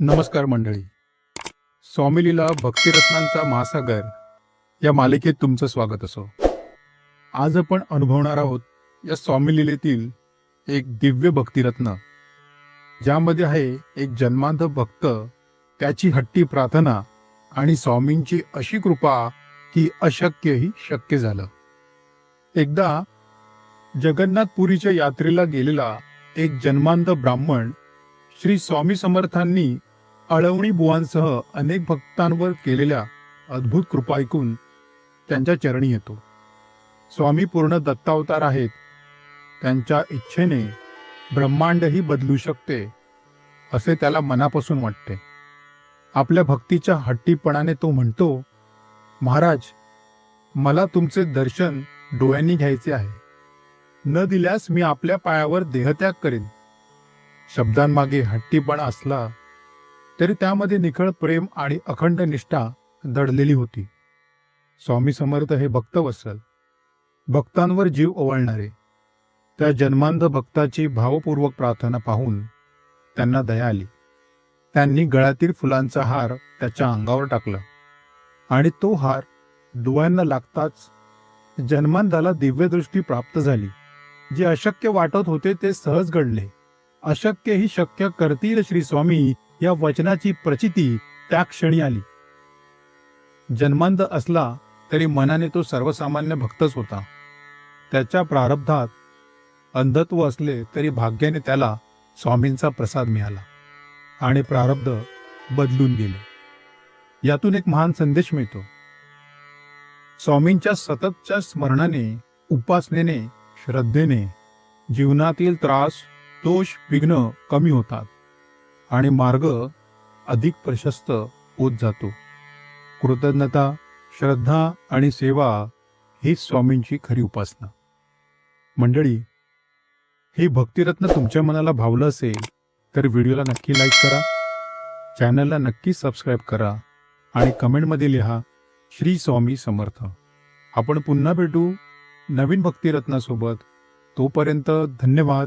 नमस्कार मंडळी. स्वामीलीला भक्तिरत्नांचा महासागर या मालिकेत तुमचं स्वागत असो. आज आपण अनुभवणार आहोत या स्वामीलीलेतील एक दिव्य भक्तिरत्न ज्यामध्ये आहे एक जन्मांध भक्त त्याची हट्टी प्रार्थना आणि स्वामींची अशी कृपा की अशक्यही शक्य झालं. एकदा जगन्नाथपुरीच्या यात्रेला गेलेला एक जन्मांध ब्राह्मण श्री स्वामी समर्थांनी अळवणी बुवांसह अनेक भक्तांवर केलेल्या अद्भुत कृपा ऐकून त्यांच्या चरणी येतो. स्वामी पूर्ण दत्तावतार आहेत. त्यांच्या इच्छेने ब्रह्मांडही बदलू शकते असे त्याला मनापासून वाटते. आपल्या भक्तीच्या हट्टीपणाने तो म्हणतो महाराज मला तुमचे दर्शन डोळ्यांनी घ्यायचे आहे. न दिल्यास मी आपल्या पायावर देहत्याग करेन. शब्दांमागे हट्टीपणा असला तरी त्यामध्ये निखळ प्रेम आणि अखंड निष्ठा दडलेली होती. स्वामी समर्थ हे भक्तवसल भक्तांवर जीव ओवाळणारे. त्या जन्मांध भक्ताची भावपूर्वक प्रार्थना पाहून त्यांना दया आली. त्यांनी गळ्यातील फुलांचा हार त्याच्या अंगावर टाकला. आणि तो हार डोळ्यांना लागताच जन्मांधाला दिव्यदृष्टी प्राप्त झाली. जे अशक्य वाटत होते ते सहज घडले. अशक्य ही शक्य करतील श्री स्वामी या वचनाची प्रचिती त्या क्षणी आली. जन्मांध असला तरी मनाने तो सर्वसामान्य भक्तच होता. त्याच्या प्रारब्धात अंधत्व असले तरी भाग्याने त्याला स्वामींचा प्रसाद मिळाला आणि प्रारब्ध बदलून गेले. यातून एक महान संदेश मिळतो. स्वामींच्या सततच्या स्मरणाने उपासनेने श्रद्धेने जीवनातील त्रास दोष विघ्न कमी होतात आणि मार्ग अधिक प्रशस्त होत जातो. कृतज्ञता श्रद्धा आणि सेवा ही स्वामींची खरी उपासना. मंडळी हे भक्तिरत्न तुमच्या मनाला भावलं असेल तर व्हिडिओला नक्की लाईक करा चॅनलला नक्की सबस्क्राईब करा आणि कमेंटमध्ये लिहा श्री स्वामी समर्थ. आपण पुन्हा भेटू नवीन भक्तिरत्नासोबत. तोपर्यंत धन्यवाद.